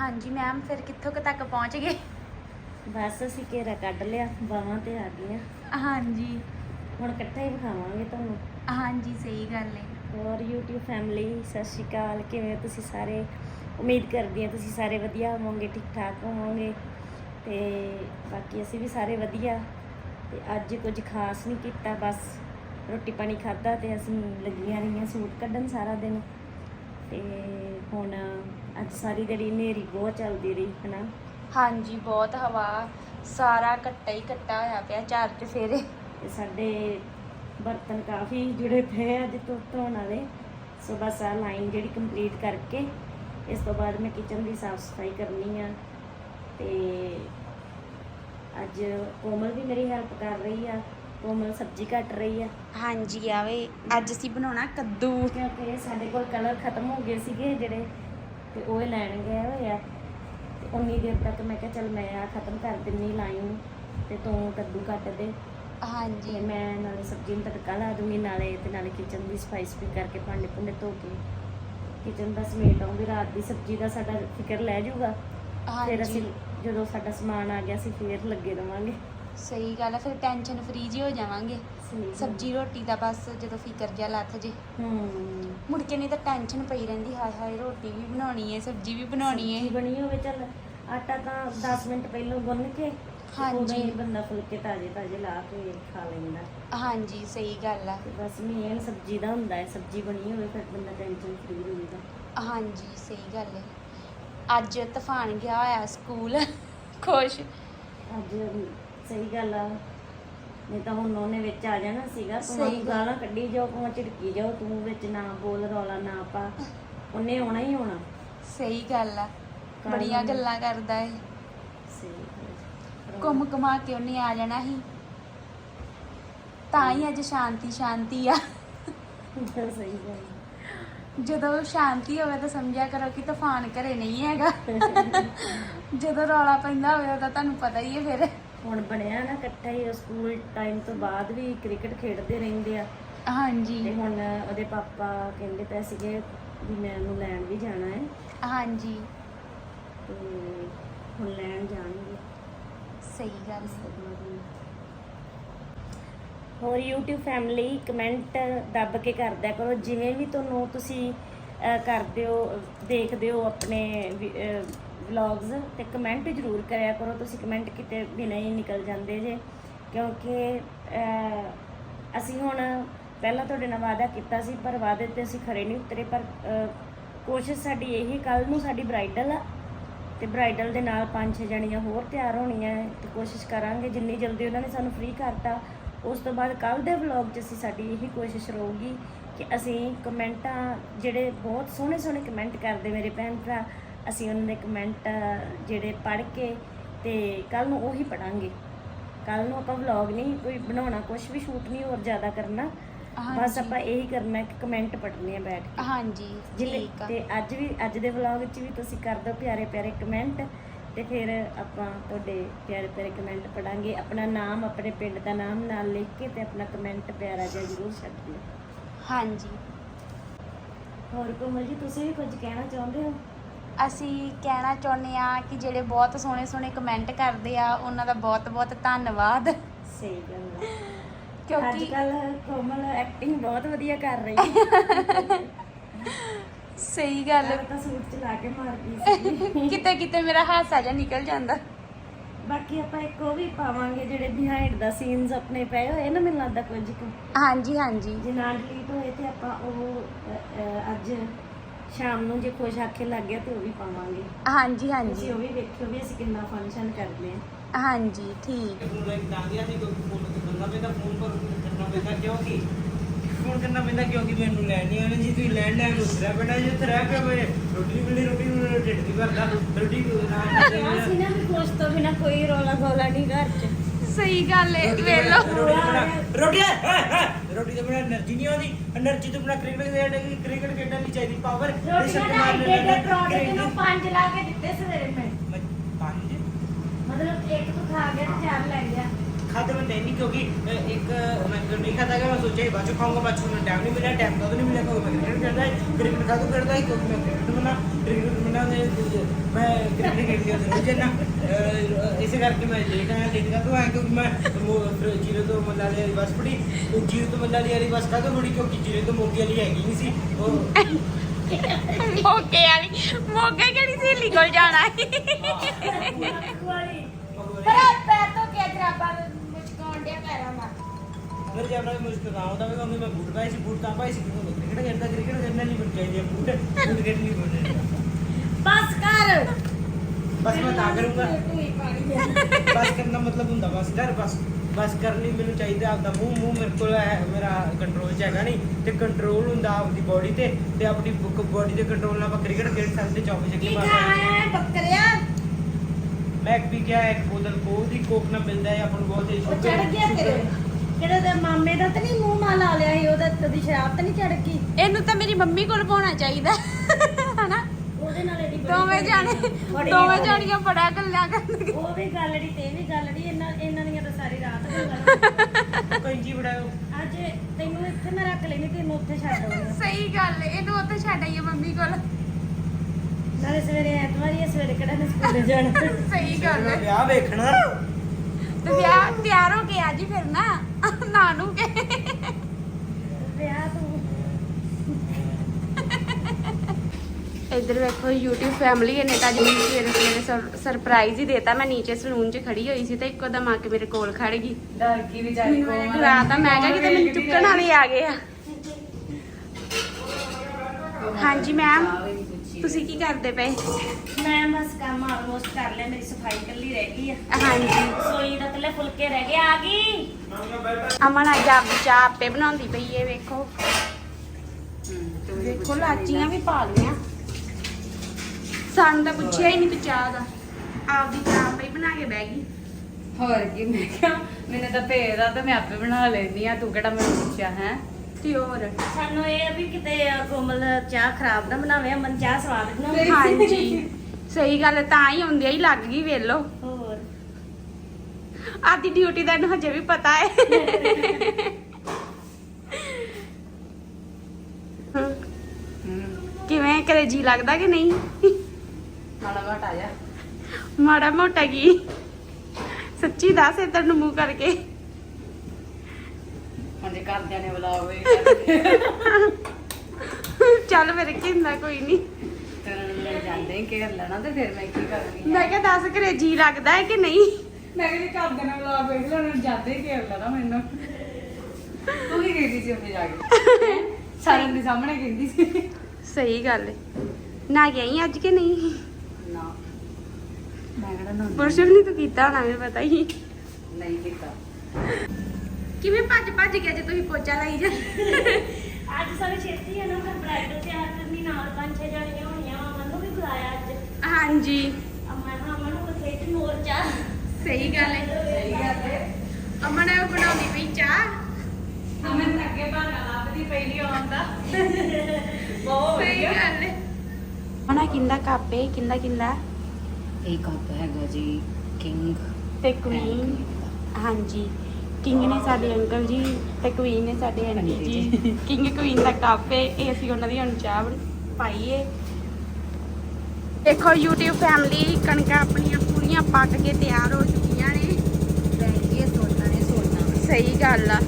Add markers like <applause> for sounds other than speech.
ਹਾਂਜੀ ਮੈਮ ਫਿਰ ਕਿੱਥੋਂ ਕੁ ਤੱਕ ਪਹੁੰਚ ਗਏ? ਬਸ ਅਸੀਂ ਘੇਰਾ ਕੱਢ ਲਿਆ ਬਾਹਾਂ ਤੇ ਆ ਗਈਆਂ ਹਾਂਜੀ। ਹੁਣ ਇਕੱਠਾ ਹੀ ਵਿਖਾਵਾਂਗੇ ਤੁਹਾਨੂੰ। ਹਾਂਜੀ ਸਹੀ ਗੱਲ ਹੈ ਹੋਰ YouTube ਫੈਮਿਲੀ ਸਤਿ ਸ਼੍ਰੀ ਅਕਾਲ ਕਿਵੇਂ ਹੋ ਤੁਸੀਂ ਸਾਰੇ? ਉਮੀਦ ਕਰਦੀ ਹਾਂ ਤੁਸੀਂ ਸਾਰੇ ਵਧੀਆ ਹੋਵੋਗੇ ਠੀਕ ਠਾਕ ਹੋਵੋਗੇ। ਤੇ ਬਾਕੀ ਅਸੀਂ ਵੀ ਸਾਰੇ ਵਧੀਆ। ਤੇ ਅੱਜ ਕੁਝ ਖਾਸ ਨਹੀਂ ਕੀਤਾ ਬਸ ਰੋਟੀ ਪਾਣੀ ਖਾਧਾ ਤੇ ਅਸੀਂ ਲੱਗੀਆਂ ਰਹੀਆਂ ਸੂਟ ਕੱਢਣ ਸਾਰਾ ਦਿਨ। ਤੇ ਹੁਣ ਅੱਜ ਸਾਰੀ ਦਿਹਾੜੀ ਹਨੇਰੀ ਬਹੁਤ ਚੱਲਦੀ ਰਹੀ ਹਨਾ? ਹਾਂਜੀ ਬਹੁਤ ਹਵਾ ਸਾਰਾ ਕੱਟਾ ਹੀ ਕੱਟਾ ਹੋਇਆ ਪਿਆ ਚਾਰ ਚਫੇਰੇ। ਤੇ ਸਾਡੇ ਬਰਤਨ ਕਾਫੀ ਜੁੜੇ ਪਏ ਆ ਅੱਜ ਤੋਂ ਧੋਣ ਵਾਲੇ। ਸੋ ਬਸ ਆ ਲਾਈਨ ਜਿਹੜੀ ਕੰਪਲੀਟ ਕਰਕੇ ਇਸ ਤੋਂ ਬਾਅਦ ਮੈਂ ਕਿਚਨ ਦੀ ਸਾਫ਼ ਸਫ਼ਾਈ ਕਰਨੀ ਆ। ਤੇ ਅੱਜ ਕੋਮਲ ਵੀ ਮੇਰੀ ਹੈਲਪ ਕਰ ਰਹੀ ਆ। ਕੋਮਲ ਸਬਜ਼ੀ ਕੱਟ ਰਹੀ ਆ। ਹਾਂਜੀ ਆਵੇ ਅੱਜ ਅਸੀਂ ਬਣਾਉਣਾ ਕੱਦੂ। ਕਿਉਂਕਿ ਸਾਡੇ ਕੋਲ ਕਲਰ ਖਤਮ ਹੋ ਗਏ ਸੀਗੇ ਜਿਹੜੇ ਤੇ ਉਹ ਲੈਣ ਗਏ ਹੋਏ ਆ। ਤੇ ਉਨੀ ਦੇਰ ਤੱਕ ਮੈਂ ਕਿਹਾ ਚਲ ਮੈਂ ਆ ਖਤਮ ਕਰ ਦਿੰਨੀ ਲਾਈਨ ਤੇ ਤੂੰ ਕੱਦੂ ਕੱਟ ਦੇ। ਹਾਂਜੀ। ਮੈਂ ਨਾਲੇ ਸਬਜ਼ੀ ਨੂੰ ਤੜਕਾ ਲਾ ਦੂੰਗੀ ਨਾਲੇ ਤੇ ਨਾਲੇ ਕਿਚਨ ਦੀ ਸਫ਼ਾਈ ਸਫ਼ਾਈ ਕਰਕੇ ਭਾਂਡੇ ਭੁੰਡੇ ਧੋ ਕੇ। ਕਿਚਨ ਦਾ ਸਮੇਟ ਆਉਂਗੀ ਰਾਤ ਦੀ ਸਬਜ਼ੀ ਦਾ ਸਾਡਾ ਫਿਕਰ ਲੈ ਜਾਊਗਾ ਫਿਰ ਅਸੀਂ ਜਦੋਂ ਸਾਡਾ ਸਮਾਨ ਆ ਗਿਆ ਅਸੀਂ ਫੇਰ ਲੱਗੇ ਰਵਾਂਗੇ। ਸਹੀ ਗੱਲ ਹੈ ਫਿਰ ਟੈਨਸ਼ਨ ਫਰੀ ਜੀ ਹੋ ਜਾਵਾਂਗੇ। ਸਬਜੀ ਰੋਟੀ ਦਾ ਬਸ ਜਦੋਂ ਫਿਕਰ ਜਿਹਾ ਲੱਥ ਜੇ। ਹੂੰ। ਮੁੜ ਕੇ ਨਹੀਂ ਤਾਂ ਟੈਨਸ਼ਨ ਪਈ ਰਹਿੰਦੀ ਹਾਏ ਹਾਏ ਰੋਟੀ ਵੀ ਬਣਾਉਣੀ ਹੈ ਸਬਜੀ ਵੀ ਬਣਾਉਣੀ ਹੈ ਬਣੀ ਹੋਵੇ ਚੱਲ ਆਟਾ ਤਾਂ 10 ਮਿੰਟ ਪਹਿਲਾਂ ਗੁੰਨ ਕੇ ਹਾਂਜੀ। ਬੰਦਾ ਫੁਲਕੇ ਤਾਜ਼ੇ ਤਾਜ਼ੇ ਲਾ ਕੇ ਖਾ ਲੈਂਦਾ। ਹਾਂਜੀ ਸਹੀ ਗੱਲ ਆ। ਬਸ ਮੇਨ ਸਬਜ਼ੀ ਦਾ ਹੁੰਦਾ ਹੈ ਸਬਜ਼ੀ ਬਣੀ ਹੋਵੇ ਫਿਰ ਬੰਦਾ ਟੈਨਸ਼ਨ ਫਰੀ ਰਹਿੰਦਾ ਹਾਂਜੀ ਸਹੀ ਗੱਲ ਹੈ ਅੱਜ ਤੂਫਾਨ ਗਿਆ ਹੋਇਆ ਸਕੂਲ ਖੁਸ਼। ਅੱਜ ਸਹੀ ਗੱਲ ਆ। ਨਹੀਂ ਤਾਂ ਹੁਣ ਉਹਨੇ ਵਿੱਚ ਆ ਜਾਣਾ ਸੀਗਾ ਤੂੰ ਸਹੀ ਉਹਨੂੰ ਗਾਲਾਂ। ਕੱਢੀ ਜਾਓ ਤੂੰ ਝਿੜਕੀ ਜਾਓ ਤੂੰ ਵਿੱਚ ਨਾ ਬੋਲ ਰੌਲਾ ਨਾ ਪਾ। ਉਹਨੇ ਆਉਣਾ ਹੀ ਆਉਣਾ। ਸਹੀ ਗੱਲ ਆ। ਬੜੀਆਂ ਗੱਲਾਂ ਕਰਦਾ ਏ ਸਹੀ ਘੁੰਮ ਘੁਮਾ ਕੇ ਉਹਨੇ ਆ ਜਾਣਾ ਸੀ। ਤਾਂ ਹੀ ਅੱਜ ਸ਼ਾਂਤੀ ਸ਼ਾਂਤੀ ਆ। ਸਹੀ ਗੱਲ ਜਦੋਂ ਸ਼ਾਂਤੀ ਹੋਵੇ ਤਾਂ ਸਮਝਿਆ ਕਰੋ ਕਿ ਤੂਫਾਨ ਘਰੇ ਨਹੀਂ ਹੈਗਾ। ਜਦੋਂ ਰੌਲਾ ਪੈਂਦਾ ਹੋਵੇ ਤਾਂ ਤੁਹਾਨੂੰ ਪਤਾ ਹੀ ਹੈ ਫਿਰ। ਹੁਣ ਬਣਿਆ ਨਾ ਇਕੱਠਾ ਹੀ ਸਕੂਲ ਟਾਈਮ ਤੋਂ ਬਾਅਦ ਵੀ ਕ੍ਰਿਕਟ ਖੇਡਦੇ ਰਹਿੰਦੇ ਆ। ਤੇ ਹਾਂਜੀ ਹੁਣ ਉਹਦੇ ਪਾਪਾ ਕਹਿੰਦੇ ਪਏ ਸੀਗੇ ਵੀ ਮੈਂ ਉਹਨੂੰ ਲੈਣ ਵੀ ਜਾਣਾ ਹੈ। ਹਾਂਜੀ। ਤੇ ਹੁਣ ਲੈਣ ਜਾਣਗੇ। ਸਹੀ ਗੱਲ ਤੋਂ ਬਾਅਦ ਹੋਰ YouTube ਫੈਮਿਲੀ ਕਮੈਂਟ ਦੱਬ ਕੇ ਕਰਦਿਆ ਕਰੋ। ਜਿਵੇਂ ਵੀ ਤੁਹਾਨੂੰ ਤੁਸੀਂ ਕਰਦੇ ਹੋ ਦੇਖਦੇ ਹੋ ਆਪਣੇ ਵਲੌਗਸ ਤੇ ਕਮੈਂਟ ਜ਼ਰੂਰ ਕਰਿਆ ਕਰੋ। ਤੁਸੀਂ ਕਮੈਂਟ ਕਿਤੇ ਬਿਨਾਂ ਹੀ ਨਿਕਲ ਜਾਂਦੇ ਜੇ। ਕਿਉਂਕਿ ਅਸੀਂ ਹੁਣ ਪਹਿਲਾਂ ਤੁਹਾਡੇ ਨਾਲ ਵਾਅਦਾ ਕੀਤਾ ਸੀ, ਪਰ ਵਾਅਦੇ ਤੇ ਅਸੀਂ ਖਰੇ ਨਹੀਂ ਉਤਰੇ। ਪਰ ਕੋਸ਼ਿਸ਼ ਸਾਡੀ ਇਹੀ ਕੱਲ ਨੂੰ ਸਾਡੀ ਬ੍ਰਾਈਡਲ ਆ। ਤੇ ਬ੍ਰਾਈਡਲ ਦੇ ਨਾਲ ਪੰਜ ਛੇ ਜਣੀਆਂ ਹੋਰ ਤਿਆਰ ਹੋਣੀਆਂ ਹੈ ਤੇ ਕੋਸ਼ਿਸ਼ ਕਰਾਂਗੇ, ਜਿੰਨੀ ਜਲਦੀ ਉਹਨਾਂ ਨੇ ਸਾਨੂੰ ਫ੍ਰੀ ਕਰਤਾ, ਉਸ ਤੋਂ ਬਾਅਦ ਕੱਲ ਦੇ ਵਲੌਗ 'ਚ ਅਸੀਂ ਸਾਡੀ ਇਹੀ ਕੋਸ਼ਿਸ਼ ਰਹੂਗੀ ਕਿ ਅਸੀਂ ਕਮੈਂਟਾਂ ਜਿਹੜੇ ਬਹੁਤ ਸੋਹਣੇ ਸੋਹਣੇ ਕਮੈਂਟ ਕਰਦੇ ਮੇਰੇ ਭੈਣ ਭਰਾ ਅਸੀਂ ਉਹਨਾਂ ਦੇ ਕਮੈਂਟ ਜਿਹੜੇ ਪੜ੍ਹ ਕੇ ਤੇ ਕੱਲ ਨੂੰ ਉਹੀ ਪੜਾਂਗੇ ਕੱਲ ਨੂੰ ਆਪਾਂ ਵਲੌਗ ਨਹੀਂ ਕੋਈ ਬਣਾਉਣਾ ਕੁਝ ਵੀ ਸ਼ੂਟ ਨਹੀਂ ਹੋਰ ਜ਼ਿਆਦਾ ਕਰਨਾ। ਬਸ। ਆਪਾਂ ਇਹੀ ਕਰਨਾ ਕਿ ਕਮੈਂਟ ਪੜ੍ਹਨੇ ਆ ਬੈਠ ਕੇ। ਹਾਂਜੀ ਜਿਵੇਂ ਠੀਕ ਆ। ਤੇ ਅੱਜ ਵੀ ਅੱਜ ਦੇ ਵਲੌਗ ਵਿੱਚ ਵੀ ਤੁਸੀਂ ਕਰ ਦਿਓ ਪਿਆਰੇ ਪਿਆਰੇ ਕਮੈਂਟ ਤੇ ਫਿਰ ਆਪਾਂ ਤੁਹਾਡੇ ਪਿਆਰੇ ਪਿਆਰੇ ਕਮੈਂਟ ਪੜਾਂਗੇ ਆਪਣਾ ਨਾਮ ਆਪਣੇ ਪਿੰਡ ਦਾ ਨਾਮ ਨਾਲ ਲਿਖ ਕੇ ਤੇ ਆਪਣਾ ਕਮੈਂਟ ਪਿਆਰਾ ਜਿਹਾ ਜ਼ਰੂਰ ਛੱਡ ਦਿਓ। ਹਾਂਜੀ। ਹੋਰ ਕੋਮਲ ਜੀ ਤੁਸੀਂ ਵੀ ਕੁਝ ਕਹਿਣਾ ਚਾਹੁੰਦੇ ਹੋ? ਅਸੀਂ ਕਹਿਣਾ ਚਾਹੁੰਦੇ ਆ ਕਿ ਜਿਹੜੇ ਬਹੁਤ ਸੋਹਣੇ ਸੋਹਣੇ ਕਮੈਂਟ ਕਰਦੇ ਆ ਉਹਨਾਂ ਦਾ ਬਹੁਤ ਬਹੁਤ ਧੰਨਵਾਦ। ਸਹੀ ਗੱਲ ਹੈ ਅੱਜ ਕਿਉਂਕਿ ਕੱਲ ਕੋਮਲ ਐਕਟਿੰਗ ਬਹੁਤ ਵਧੀਆ ਕਰ ਰਹੀ ਹੈ। ਸਹੀ ਗੱਲ। ਮੈਂ ਤਾਂ ਸੂਟ ਚਲਾ ਕੇ ਮਾਰਦੀ ਸੀ। ਕਿਤੇ ਕਿਤੇ ਮੇਰਾ ਹਾਸਾ ਜਿਹਾ ਨਿਕਲ ਜਾਂਦਾ। ਬਾਕੀ ਆਪਾਂ ਇੱਕ ਉਹ ਵੀ ਪਾਵਾਂਗੇ ਜਿਹੜੇ ਬਿਹਾਈਂਡ ਦਾ ਸੀਨਸ ਆਪਣੇ ਪਏ ਹੋਏ ਨਾ ਮੈਨੂੰ ਲੱਗਦਾ ਕੁਝ ਕੁ। ਹਾਂਜੀ ਹਾਂਜੀ। ਜੇ ਨਾ ਡਿਲੀਟ ਹੋਏ ਤੇ ਆਪਾਂ ਉਹ ਅ, ਅ, ਅੱਜ ਸ਼ਾਮ ਨੂੰ ਜੇ ਖੁਸ਼ ਆਖੇ ਲੱਗ ਗਿਆ ਤੇ ਉਹ ਵੀ ਪਾਵਾਂਗੇ। ਹਾਂਜੀ ਤੁਸੀਂ ਹਾਂਜੀ ਉਹ ਵੀ ਵੇਖਿਓ ਵੀ ਅਸੀਂ ਕਿੰਨਾ ਫੰਕਸ਼ਨ ਕਰਦੇ ਹਾਂ। ਹਾਂਜੀ ਠੀਕ। ਫੋਨ ਲਾਈਕ ਤਾਂ ਗਿਆ ਸੀ ਕਿਉਂਕਿ ਫੋਨ ਕਰਨਾ ਪੈਂਦਾ ਫੋਨ ਪਰ ਕਰਨਾ ਪੈਂਦਾ ਕਿਉਂਕਿ ਫੋਨ ਕਰਨਾ ਪੈਂਦਾ ਕਿਉਂਕਿ ਮੈਨੂੰ ਲੈਣ ਨਹੀਂ ਆਉਣੀ ਜੀ ਤੁਸੀਂ ਲੈਣ ਲੈਣ ਉਤਰਿਆ ਬੇਟਾ ਜੀ ਉੱਥੇ ਰਹਿ ਪਿਆ ਮੈਂ ਰੋਟੀ ਨਹੀਂ ਮਿਲਣੀ ਰੋਟੀ ਨੂੰ ਢਿੱਡ ਦੀ ਭਰਦਾ ਰੋਟੀ ਅਸੀਂ ਨਾ ਵੀ ਖੁਸ਼ ਤੋਂ ਬਿਨਾ ਕੋਈ ਰੋਲਾ ਗੋਲਾ ਨਹੀਂ ਘਰ 'ਚ। ਸਹੀ ਗੱਲ ਹੈ ਵੇਖ ਲਓ। ਰੋਟੀ ਰੋਟੀ ਰੋਟੀ ਤੋਂ ਬਿਨਾਂ એનર્ਜੀ ਨਹੀਂ ਆਉਂਦੀ એનર્ਜੀ ਤੋਂ ਬਿਨਾਂ ਕ੍ਰਿਕਟ ਖੇਡਣੀ ਕ੍ਰਿਕਟ ਖੇਡਣੀ ਚਾਹੀਦੀ ਪਾਵਰ ਰੋਟੀਆਂ ਦਾ ਐਡੇ ਪਰੌਂਠੇ ਤੈਨੂੰ ਪੰਜ ਲਾ ਕੇ ਦਿੱਤੇ ਸਵੇਰੇ ਮੈਂ। ਪੰਜ? ਮਤਲਬ ਇੱਕ ਤੂੰ ਖਾ ਗਿਆ ਤੇ ਚਾਰ ਲੈ ਗਿਆ। ਖਾਦੇ ਮੈਂ ਨਹੀਂ ਕਿਉਂਕਿ ਇੱਕ ਮੈਂ ਜੋ ਨਹੀਂ ਖਾਦਾ ਗਿਆ ਮੈਂ ਸੋਚਿਆ ਬਾਅਦ ਚ ਖਾਊਂਗਾ ਬਾਅਦ ਚ ਮੈਨੂੰ ਟਾਈਮ ਨਹੀਂ ਮਿਲਿਆ ਟਾਈਮ ਕਦੋਂ ਨਹੀਂ ਮਿਲਿਆ ਕਿਉਂਕਿ ਮੈਂ ਕ੍ਰਿਕਟ ਖੇਡਦਾ ਹੈ ਕ੍ਰਿਕਟ ਕਦੋਂ ਖੇਡਦਾ ਹੈ ਕਿਉਂਕਿ ਮੈਂ ਕ੍ਰਿਕਟ ਮਨਾ ਕ੍ਰਿਕਟ ਮਨਾ ਦੇ ਮੈਂ ਰੋਟੀਆਂ ਜ਼ਰੂਰ ਜਨਾ ਇਸੇ ਕਰਕੇ ਮੈਂ ਲੇਟ ਆਇਆ ਲੇਟ ਕਾ ਤੋਂ ਆਇਆ ਕਿਉਂਕਿ ਮੈਂ ਜੀਰੋ ਤੋਂ ਮੱਲਾ ਵਾਲੀ ਬੱਸ ਫੜੀ। ਉਹ ਜੀਰੋ ਤੋਂ ਮੱਲਾ ਵਾਲੀ ਬੱਸ ਕਾ ਤੋਂ ਫੜੀ? ਕਿਉਂਕਿ ਜੀਰੋ ਤੋਂ ਮੋਗੀ ਵਾਲੀ ਹੈਗੀ ਨਹੀਂ ਸੀ। ਉਹ ਮੋਗੇ ਵਾਲੀ ਮੋਗੇ ਕਿਹੜੀ ਸਹੇਲੀ ਕੋਲ ਜਾਣਾ ਹੈ ਪਰ ਪੈਰ ਤੋਂ ਕੇ ਜਰਾਬਾਂ ਮੇਰੇ ਜਾਨਾ ਮੁਸ਼ਕਲ ਆਉਂਦਾ ਵੀ ਮੰਮੀ ਮੈਂ ਬੂਟ ਪਾਈ ਸੀ ਬੂਟ ਤਾਂ ਪਾਈ ਸੀ ਕ੍ਰਿਕਟ ਖੇਡਦਾ ਕ੍ਰਿਕਟ ਖੇਡਣਾ ਨਹੀਂ ਬਣ ਚਾਹੀਦੀ ਬੂਟ। ਬੂਟ ਖੇਡ ਨਹੀਂ ਬਣ ਬਸ ਕਰ। ਬਸ ਮੈਂ ਤਾਂ ਕਰੂੰਗਾ। ਬਸ ਕਰਨਾ ਮਤਲਬ ਹੁੰਦਾ ਬਸ ਕਰ ਬਸ ਬਸ ਕਰਨੀ ਮੈਨੂੰ ਚਾਹੀਦਾ ਆਪਦਾ ਮੂੰਹ ਮੂੰਹ ਮੇਰੇ ਕੋਲ ਹੈ ਮੇਰਾ ਕੰਟਰੋਲ ਚ ਹੈਗਾ ਨਹੀਂ ਤੇ ਕੰਟਰੋਲ ਹੁੰਦਾ ਆਪਦੀ ਬੋਡੀ ਤੇ ਤੇ ਆਪਣੀ ਬੋਡੀ ਦੇ ਕੰਟਰੋਲ ਨਾਲ ਆਪਾਂ ਕ੍ਰਿਕਟ ਖੇਡ ਸਕਦੇ ਚੌਬੀ ਕੀ ਚੱਕੇ ਮਾਰ ਖਾਇਆ ਹੈ ਬੱਕਰਿਆ? ਮੈਂ ਇੱਕ ਵੀ ਕਿਹਾ ਇੱਕ ਬੋਤਲ ਕੋਕ ਦੀ ਕੋਕ ਨਾ ਮਿਲਦਾ ਹੈ ਆਪਾਂ ਨੂੰ ਬਹੁਤ ਹੀ ਉਹ ਚੜ ਗਿਆ ਤੇਰੇ। ਕਿਹੜੇ ਤੇ ਮਾਮੇ ਦਾ ਤਾਂ ਨਹੀਂ ਮੂੰਹ ਮਾ ਲਾ ਲਿਆ ਸੀ ਉਹਦਾ ਕਦੀ ਸ਼ਰਾਬ ਤਾਂ ਨਹੀਂ ਚੜ ਗਈ। ਇਹਨੂੰ ਤਾਂ ਮੇਰੀ ਮੰਮੀ ਕੋਲ ਪਾਉਣਾ ਚਾਹੀਦਾ ਹਨਾ? ਉਹਦੇ ਨਾਲ ਇਹਦੀ ਬੜੀ ਦੋਵੇਂ ਜਾਣੇ ਬੜੀ ਦੋਵੇਂ ਗੱਲ। ਜਾਣੀਆਂ ਬੜਾ ਗੱਲਾਂ ਕਰਨਗੇ। ਉਹ ਵੀ ਗੱਲੜੀ ਤੇ ਇਹ ਵੀ ਗੱਲੜੀ ਇਹਨਾਂ ਇਹਨਾਂ ਦੀਆਂ ਤਾਂ ਸਾਰੀ ਰਾਤ ਗੱਲਾਂ ਕੈਂਚੀ ਫੜਾਓ ਅੱਜ ਤੈਨੂੰ ਇੱਥੇ ਮੈਂ ਰੱਖ ਲੈਣੀ ਤੈਨੂੰ ਉੱਥੇ ਛੱਡ ਆਉਣੀ ਸਹੀ ਗੱਲ ਇਹਨੂੰ ਉੱਥੇ ਛੱਡ ਆਈਏ ਮੰਮੀ ਕੋਲ। ਨਾਲੇ ਸਵੇਰੇ ਐਤਵਾਰ ਹੀ ਆ, ਸਵੇਰੇ ਕਿਹੜਾ ਨੇ ਸਕੂਲੇ ਜਾਣਾ? ਸਹੀ ਗੱਲ ਮੈਂ ਏ। ਵਿਆਹ ਵੇਖਣਾ। ਤੇ ਵਿਆਹ ਤਿਆਰ ਹੋ ਕੇ ਆ ਜੀ ਫਿਰ ਨਾ ਨਾਨੂ ਕੇ। ਵਿਆਹ ਤੂੰ। ਇੱਧਰ ਵੇਖੋ YouTube ਫੈਮਿਲੀ ਇਹਨੇ ਤਾਂ ਅੱਜ ਮੈਨੂੰ ਸਵੇਰੇ ਸਵੇਰੇ ਸਰਪ੍ਰਾਈਜ਼ ਹੀ ਦੇਤਾ। ਮੈਂ ਨੀਚੇ ਸਲੂਨ 'ਚ ਖੜੀ ਹੋਈ ਸੀ ਤੇ ਇੱਕੋ ਦਮ ਆ ਕੇ ਮੇਰੇ ਕੋਲ ਖੜ ਗਈ। ਡਰ ਕੀ ਵਿਚਾਰੀ ਮੈਨੂੰ ਇਹ ਰਾਤ ਆ ਮੈਂ ਕਿਹਾ ਕਿਤੇ ਮੈਨੂੰ ਚੁੱਕਣ ਵਾਲੇ ਆ ਗਏ ਆ। ਹਾਂਜੀ ਮੈਮ ਤੁਸੀਂ ਕੀ ਕਰਦੇ ਪਏ? ਮੈਂ ਬਸ ਕੰਮ ਆਲਮੋਸਟ ਕਰ ਲਿਆ ਮੇਰੀ ਸਫ਼ਾਈ ਕੱਲੀ ਰਹਿ ਗਈ ਆ। ਹਾਂਜੀ। ਸੋਈ ਦਾ ਕੱਲੇ ਫੁਲਕੇ ਰਹਿ ਗਏ ਆ ਗਈ? ਅਮਨ ਅੱਜ ਆਪਦੀ ਚਾਹ ਆਪੇ ਬਣਾਉਂਦੀ ਪਈ ਏ ਵੇਖੋ। ਵੇਖੋ ਲਾਚੀਆਂ ਵੀ ਪਾ ਲਈਆਂ। ਸਾਨੂੰ ਤਾਂ ਪੁੱਛਿਆ ਹੀ ਨਹੀਂ ਤੂੰ ਚਾਹ ਦਾ। ਆਪਦੀ ਚਾਹ ਆਪੇ ਹੀ ਬਣਾ ਕੇ ਬਹਿ ਗਈ। ਹੋਰ ਕੀ ਮੈਂ ਕਿਹਾ ਮੈਨੂੰ ਤਾਂ ਭੇਜਦਾ ਤਾਂ ਮੈਂ ਆਪੇ ਬਣਾ ਲੈਣੀ ਆ ਤੂੰ ਕਿਹੜਾ ਮੈਨੂੰ ਪੁੱਛਿਆ ਹੈ? ਹੋਰ? ਸਾਨੂੰ ਇਹ ਆ ਵੀ ਕਿਤੇ ਕੋਮਲ ਚਾਹ ਖਰਾਬ ਨਾ ਬਣਾਵੇ ਅਮਨ ਚਾਹ ਸਵਾਦ ਬਣਾਵੇ। ਹਾਂਜੀ। ਸਹੀ ਗੱਲ ਹੈ, ਤਾਂ ਹੀ ਹੁੰਦਿਆ ਹੀ ਲੱਗ ਗਈ ਵੇਲੋ ਹੋਰ? ਆਦੀ ਡਿਊਟੀ ਦਾ ਇਹਨੂੰ ਹਜੇ ਵੀ ਪਤਾ ਹੈ। ਕਿਵੇਂ ਕਰੇ ਜੀ ਲੱਗਦਾ ਕਿ ਨਹੀਂ? ਮਾੜਾ ਮਾਟਾ ਜਾ ਮਾੜਾ ਮੋਟਾ ਕੀ? ਸੱਚੀ ਦੱਸ ਇੱਧਰ ਨੂੰ ਮੂੰਹ ਕਰਕੇ। ਘਰਦਿਆਂ ਨੇ <laughs> ਚੱਲ ਮੇਰੇ ਕੀ ਹੁੰਦਾ ਕੋਈ ਨਹੀਂ ਕਰਨ ਮਿਲ ਜਾਂਦੇ ਕਿ ਕਰ ਲੈਣਾ ਤੇ ਫਿਰ ਮੈਂ ਕੀ ਕਰਾਂਗੀ ਮੈਂ ਕਿਹਾ ਦੱਸ ਕਰੇ ਜੀ ਲੱਗਦਾ ਹੈ ਕਿ ਨਹੀਂ? ਮੈਂ ਕਿਹਾ ਘਰਦਿਆਂ ਨੇ ਬੁਲਾ ਵੇਖ ਲੈਣਾ ਜਾਂਦੇ ਕਿ ਕਰ ਲੈਣਾ ਮੈਨੂੰ। ਤੂੰ ਹੀ ਕਹਿੰਦੀ ਸੀ ਉੱਥੇ ਜਾ ਕੇ? ਸਾਰਿਆਂ ਦੇ ਸਾਹਮਣੇ ਕਹਿੰਦੀ ਸੀ। ਸਹੀ ਗੱਲ ਹੈ ਨਾ ਗਈ ਅੱਜ ਕਿ ਨਹੀਂ? ਨਾ। ਮੈਂ ਕਿਹੜਾ ਨਾ ਪੁਰਸ਼ ਵੀ ਨਹੀਂ ਤੂੰ ਕੀਤਾ ਹੋਣਾ ਮੈਨੂੰ ਪਤਾ ਹੀ। ਨਹੀਂ ਕੀਤਾ। ਕਿਵੇਂ ਭੱਜ ਭੱਜ ਗਿਆ ਜੇ ਤੁਸੀਂ ਪੋਚਾ ਲਾਈ ਜਾ ਅੱਜ ਸਾਰੇ ਛੇਤੀ ਹੈ ਨਾ ਮੈਂ ਬ੍ਰਾਈਡਲ ਤਿਆਰ ਕਰਨੀ ਨਾਲ ਪੰਜ ਛੇ ਜਣੀਆਂ ਹੋਣੀਆਂ ਅਮਨ ਨੂੰ ਵੀ ਬੁਲਾਇਆ ਅੱਜ। ਹਾਂਜੀ। ਅਮਨ ਅਮਨ ਨੂੰ ਬਥੇ ਤੇ ਮੋਰ ਚਾਹ। ਸਹੀ ਗੱਲ ਹੈ ਸਹੀ ਗੱਲ ਹੈ ਅਮਨ ਬਣਾਉਂਦੀ ਪਈ ਚਾਹ। ਤਾਂ ਅੱਗੇ ਬਹਾਨਾ ਲੱਭਦੀ ਪਹਿਲੀ ਆਉਣ ਦਾ। ਬਹੁਤ ਸਹੀ ਗੱਲ ਹੈ ਮਨਾ ਕਿੰਦਾ ਕਾਪੇ ਕਿੰਦਾ ਕਿੰਦਾ? ਇਹ ਕੱਪ ਹੈਗਾ ਜੀ ਕਿੰਗ। ਤੇ ਕੁਈਨ ਹਾਂਜੀ। ਕਿੰਗ ਨੇ ਸਾਡੇ ਅੰਕਲ ਜੀ ਤੇ ਕੁਈਨ ਨੇ ਸਾਡੇ ਆਂਟੀ ਜੀ। ਕਿੰਗ ਕੁਈਨ ਦਾ ਹੈ ਇਹ ਅਸੀਂ ਉਹਨਾਂ ਦੀ ਹੁਣ ਚਾਹ ਪਾਈਏ। ਦੇਖੋ YouTube ਫੈਮਿਲੀ ਕਣਕਾਂ ਆਪਣੀਆਂ ਪੂਰੀਆਂ ਪੱਕ ਕੇ ਤਿਆਰ ਹੋ ਚੁੱਕੀਆਂ ਨੇ। ਇਹ ਸੋਨਾ ਨੇ ਸੋਨਾ। ਸਹੀ ਗੱਲ ਆ।